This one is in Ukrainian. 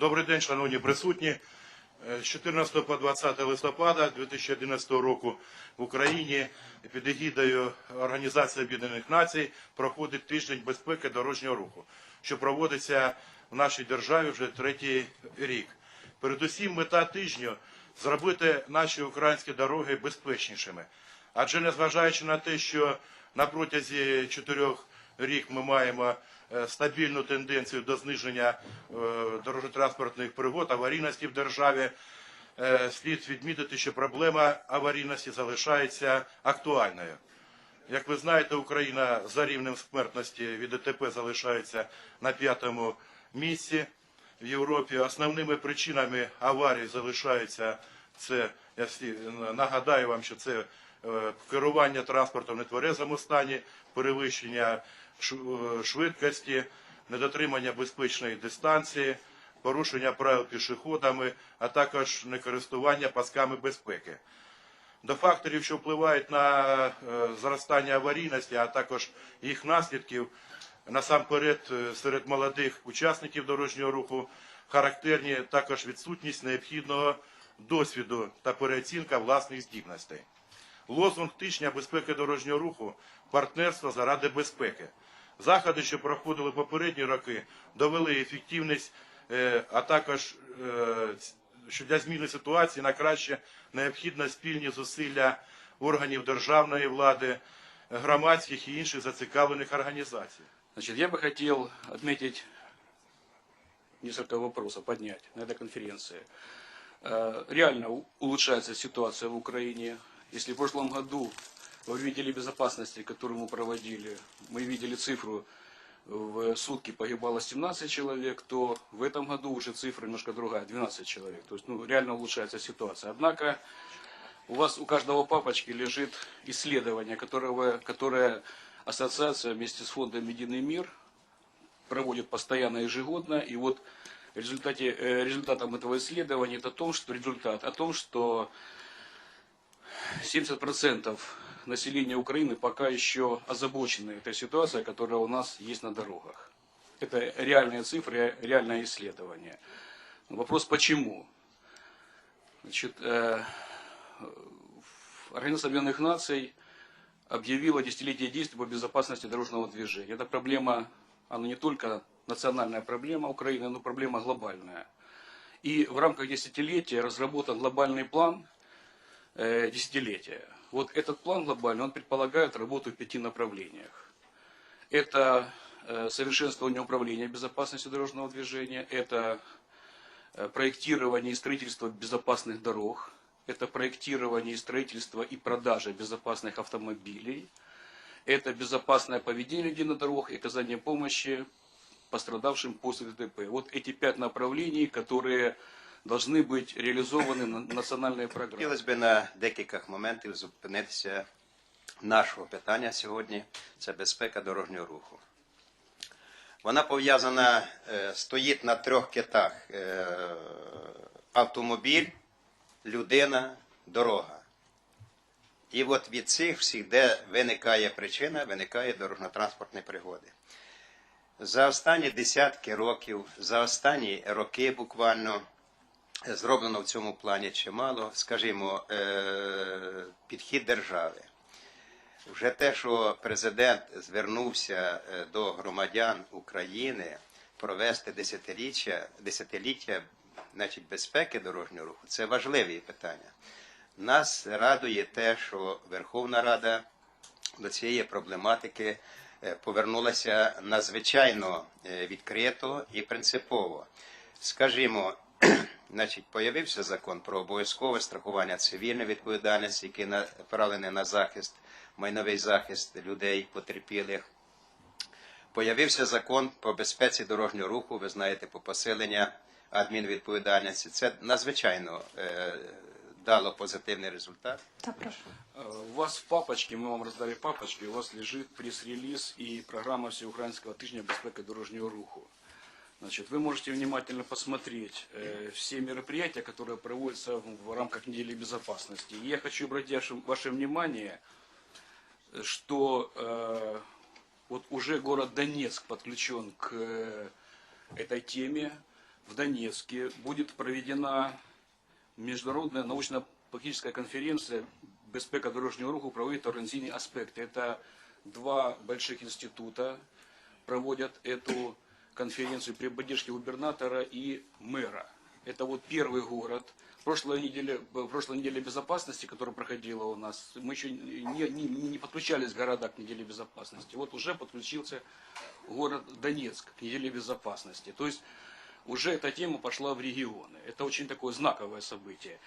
Добрий день, шановні присутні. Е, З 14 по 20 листопада 2011 року в Україні під егідою Організації Об'єднаних Націй проходить тиждень безпеки дорожнього руху, що проводиться в нашій державі вже третій рік. Передусім, мета тижню зробити наші українські дороги безпечнішими. Адже незважаючи на те, що на протязі чотирьох рік ми маємо стабільну тенденцію до зниження е, дорожньо-транспортних пригод, аварійності в державі, е, слід відмітити, що проблема аварійності залишається актуальною. Як ви знаєте, Україна за рівнем смертності від ДТП залишається на п'ятому місці в Європі. Основними причинами аварій залишаються це, я всі нагадаю вам, що це е, керування транспортом в нетверезому стані, перевищення е, швидкості, недотримання безпечної дистанції, порушення правил пішоходами, а також некористування пасками безпеки. До факторів, що впливають на е, зростання аварійності, а також їх наслідків, насамперед е, серед молодих учасників дорожнього руху характерні також відсутність необхідного досвіду та переоцінка власних здібностей. Лозунг тижня безпеки дорожнього руху партнерство заради безпеки. Заходи, що проходили попередні роки, довели ефективність, е, а також е, що для зміни ситуації на краще необхідно спільні зусилля органів державної влади, громадських і інших зацікавлених організацій. Значит, я бы хотел отметить несколько вопросов, поднять на этой конференции. Э, Реально у- улучшается ситуация в Украине. Если в прошлом году во видели безопасности, которую мы проводили, мы видели цифру в сутки погибало 17 человек, то в этом году уже цифра немножко другая, 12 человек. То есть ну, реально улучшается ситуация. Однако у вас у каждого папочки лежит исследование, которого, которое ассоциация вместе с фондом «Единый мир» проводит постоянно ежегодно. И вот в результате, э, результатом этого исследования это том, что результат о том, что 70% населения Украины пока еще озабочены этой ситуацией, которая у нас есть на дорогах. Это реальные цифры, реальное исследование. Вопрос почему? Значит, э, Организация Объединенных Наций объявила десятилетие действий по безопасности дорожного движения. Это проблема, она не только национальная проблема Украины, но проблема глобальная. И в рамках десятилетия разработан глобальный план э, десятилетия. Вот этот план глобальный, он предполагает работу в пяти направлениях. Это э, совершенствование управления безопасностью дорожного движения, это э, проектирование и строительство безопасных дорог, это проектирование и строительство и продажа безопасных автомобилей, это безопасное поведение людей на дорогах оказание помощи пострадавшим после ДТП. Вот эти пять направлений, которые должны быть реализованы на национальной программе. Хотілося б на декількох моментів зупинитися нашого питання сьогодні це безпека дорожнього руху. Вона пов'язана, е, стоїть на трьох китах: Е, автомобіль, людина, дорога. І от від цих всіх, де виникає причина, виникає дорожньо-транспортні пригоди. За останні десятки років, за останні роки буквально зроблено в цьому плані чимало, скажімо, е, підхід держави. Вже те, що президент звернувся е, до громадян України провести десятиліття, десятиліття значить, безпеки дорожнього руху, це важливі питання. Нас радує те, що Верховна Рада до цієї проблематики е, повернулася надзвичайно відкрито і принципово. Скажімо, значить, появився закон про обов'язкове страхування цивільної відповідальності, який направлений на захист, майновий захист людей потерпілих. Появився закон по безпеці дорожнього руху, ви знаєте, по посилення адмінвідповідальності. Це надзвичайно е, дало позитивний результат. Та прошу. Э, У вас в папочке, мы вам раздали папочки, у вас лежит пресс-релиз и программа Всеукраинского тижня безпеки дорожнего руху. Значит, вы можете внимательно посмотреть э, все мероприятия, которые проводятся в, рамках недели безопасности. И я хочу обратить ваше, внимание, что э, вот уже город Донецк подключен к э, этой теме. в Донецке будет проведена международная научно-практическая конференция «Безпека дорожнього руху проводит организационные аспекты». Это два больших института проводят эту конференцию при поддержке губернатора и мэра. Это вот первый город. Прошлая неделя, прошлая неделя безопасности, которая проходила у нас, мы еще не, не, не подключались города к неделе безопасности. Вот уже подключился город Донецк к неделе безопасности. То есть уже эта тема пошла в регионы. Это очень такое знаковое событие.